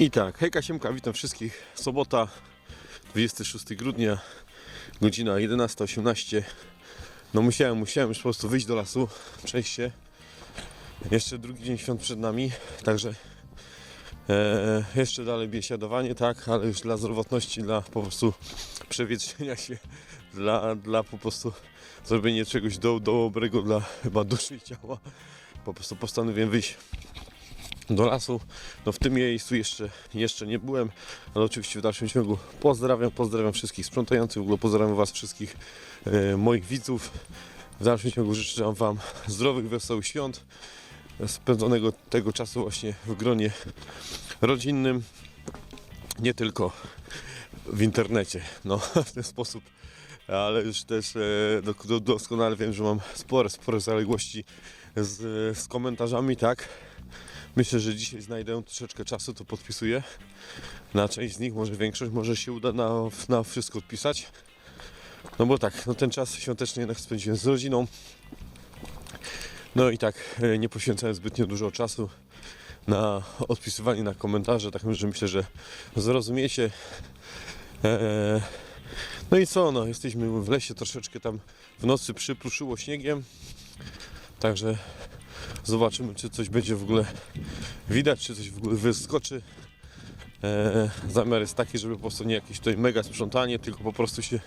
I tak, hejka Siemka, witam wszystkich. Sobota, 26 grudnia, godzina 11.18. No musiałem, musiałem już po prostu wyjść do lasu, przejść się. Jeszcze drugi dzień świąt przed nami, także e, jeszcze dalej biesiadowanie, tak, ale już dla zdrowotności, dla po prostu przewietrzenia się, dla, dla po prostu zrobienia czegoś do, dobrego dla chyba duszy i ciała. Po prostu postanowiłem wyjść do lasu. No w tym miejscu jeszcze, jeszcze nie byłem, ale oczywiście w dalszym ciągu pozdrawiam, pozdrawiam wszystkich sprzątających, w ogóle pozdrawiam Was wszystkich e, moich widzów. W dalszym ciągu życzę Wam zdrowych, wesołych świąt, spędzonego tego czasu właśnie w gronie rodzinnym, nie tylko w internecie, no w ten sposób, ale już też e, do, do, doskonale wiem, że mam spore, spore zaległości z, z komentarzami, tak, Myślę, że dzisiaj znajdę troszeczkę czasu, to podpisuję. Na część z nich, może większość, może się uda na, na wszystko odpisać. No bo tak, no ten czas świąteczny jednak spędziłem z rodziną. No i tak e, nie poświęcałem zbytnio dużo czasu na odpisywanie na komentarze, tak że myślę, że zrozumiecie. Eee, no i co, no jesteśmy w lesie, troszeczkę tam w nocy przypruszyło śniegiem. Także Zobaczymy, czy coś będzie w ogóle widać, czy coś w ogóle wyskoczy. Eee, zamiar jest taki, żeby po prostu nie jakieś tutaj mega sprzątanie, tylko po prostu się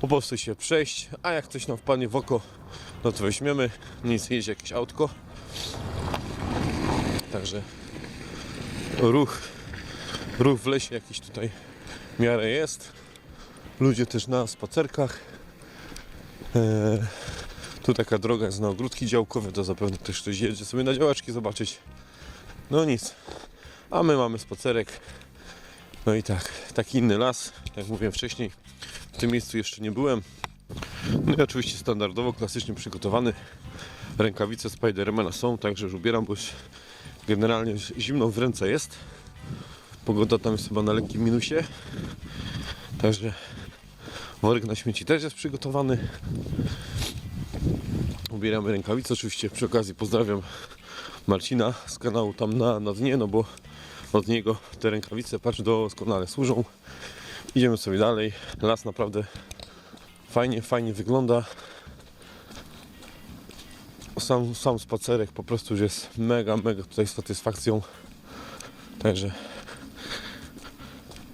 po prostu się przejść, a jak coś nam wpadnie w oko, no to weźmiemy, nic jedzie jakieś autko. Także ruch, ruch w lesie jakiś tutaj w miarę jest. Ludzie też na spacerkach. Eee, tu taka droga jest na ogródki działkowe, to zapewne też ktoś jedzie sobie na działaczki zobaczyć. No nic. A my mamy spacerek. No i tak, taki inny las, jak mówiłem wcześniej. W tym miejscu jeszcze nie byłem. No i oczywiście standardowo, klasycznie przygotowany. Rękawice Spidermana są, także już ubieram, bo już generalnie zimno w ręce jest. Pogoda tam jest chyba na lekkim minusie. Także worek na śmieci też jest przygotowany ubieramy rękawice. Oczywiście przy okazji pozdrawiam Marcina z kanału tam na, na dnie, no bo od niego te rękawice patrz doskonale służą. Idziemy sobie dalej. Las naprawdę fajnie, fajnie wygląda. Sam, sam spacerek po prostu jest mega, mega tutaj satysfakcją. Także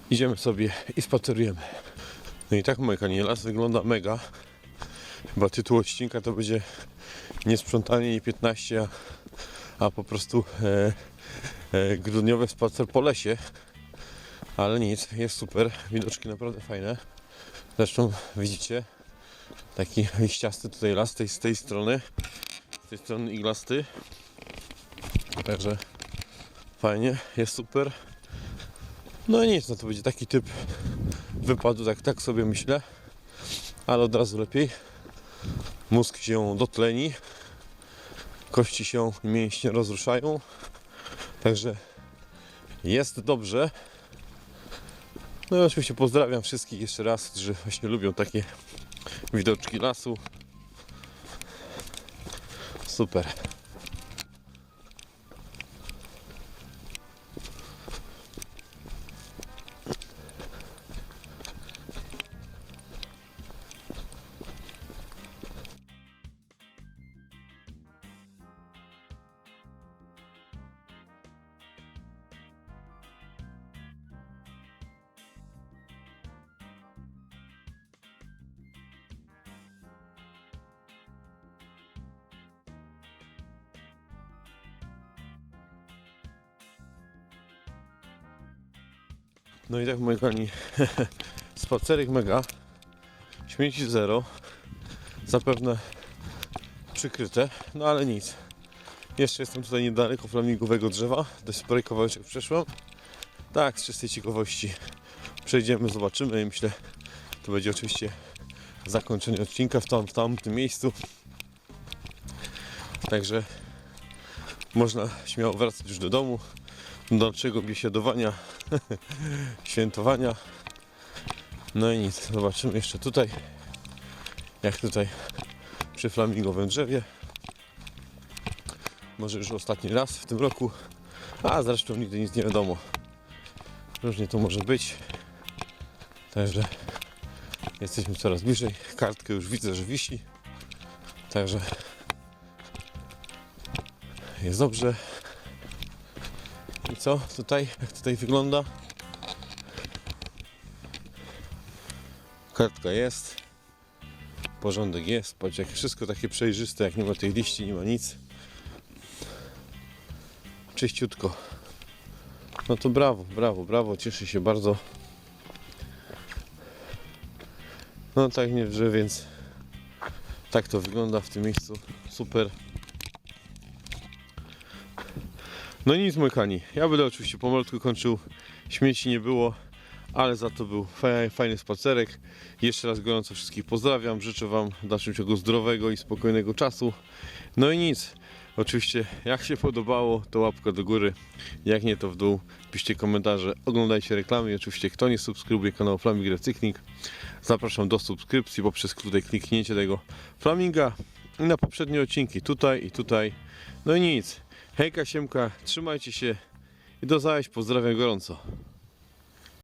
idziemy sobie i spacerujemy. No i tak moje kanie, las wygląda mega. Chyba tytuł odcinka to będzie nie sprzątanie nie 15, a, a po prostu e, e, grudniowy spacer po lesie. Ale nic, jest super. Widoczki naprawdę fajne. Zresztą widzicie taki liściasty tutaj las tej, z tej strony. Z tej strony iglasty. Także fajnie, jest super. No i nic, no to będzie taki typ wypadu, tak, tak sobie myślę. Ale od razu lepiej mózg się dotleni, kości się mięśnie rozruszają. Także jest dobrze. No i oczywiście pozdrawiam wszystkich jeszcze raz, którzy właśnie lubią takie widoczki lasu. Super. No i tak moi kochani, spacerek mega, śmieci zero, zapewne przykryte, no ale nic. Jeszcze jestem tutaj niedaleko flamingowego drzewa, dość spory kawałeczek przeszłem. Tak, z czystej ciekawości przejdziemy, zobaczymy i myślę, to będzie oczywiście zakończenie odcinka w, tam, w tamtym miejscu. Także można śmiało wracać już do domu, do dalszego biesiadowania, świętowania. No i nic, zobaczymy jeszcze tutaj, jak tutaj przy flamingowym drzewie. Może już ostatni raz w tym roku, a zresztą nigdy nic nie wiadomo. Różnie to może być. Także jesteśmy coraz bliżej. Kartkę już widzę, że wisi. Także jest dobrze. I co tutaj? Jak tutaj wygląda? Kartka jest. Porządek jest. Patrz jak wszystko takie przejrzyste, jak nie ma tej liści, nie ma nic. Czyściutko. No to brawo, brawo, brawo. Cieszę się bardzo. No tak nie wrze, więc tak to wygląda w tym miejscu. Super. No nic moi kochani, ja będę oczywiście pomalutku kończył. Śmieci nie było, ale za to był fa- fajny spacerek. Jeszcze raz gorąco wszystkich pozdrawiam. Życzę Wam w dalszym ciągu zdrowego i spokojnego czasu. No i nic. Oczywiście, jak się podobało, to łapka do góry. Jak nie, to w dół. Piszcie komentarze, oglądajcie reklamy. I oczywiście, kto nie subskrybuje kanału Flaming Recykling, zapraszam do subskrypcji poprzez tutaj kliknięcie tego Flaminga i na poprzednie odcinki tutaj i tutaj. No i nic. Hejka, siemka, trzymajcie się i do zaś. Pozdrawiam gorąco.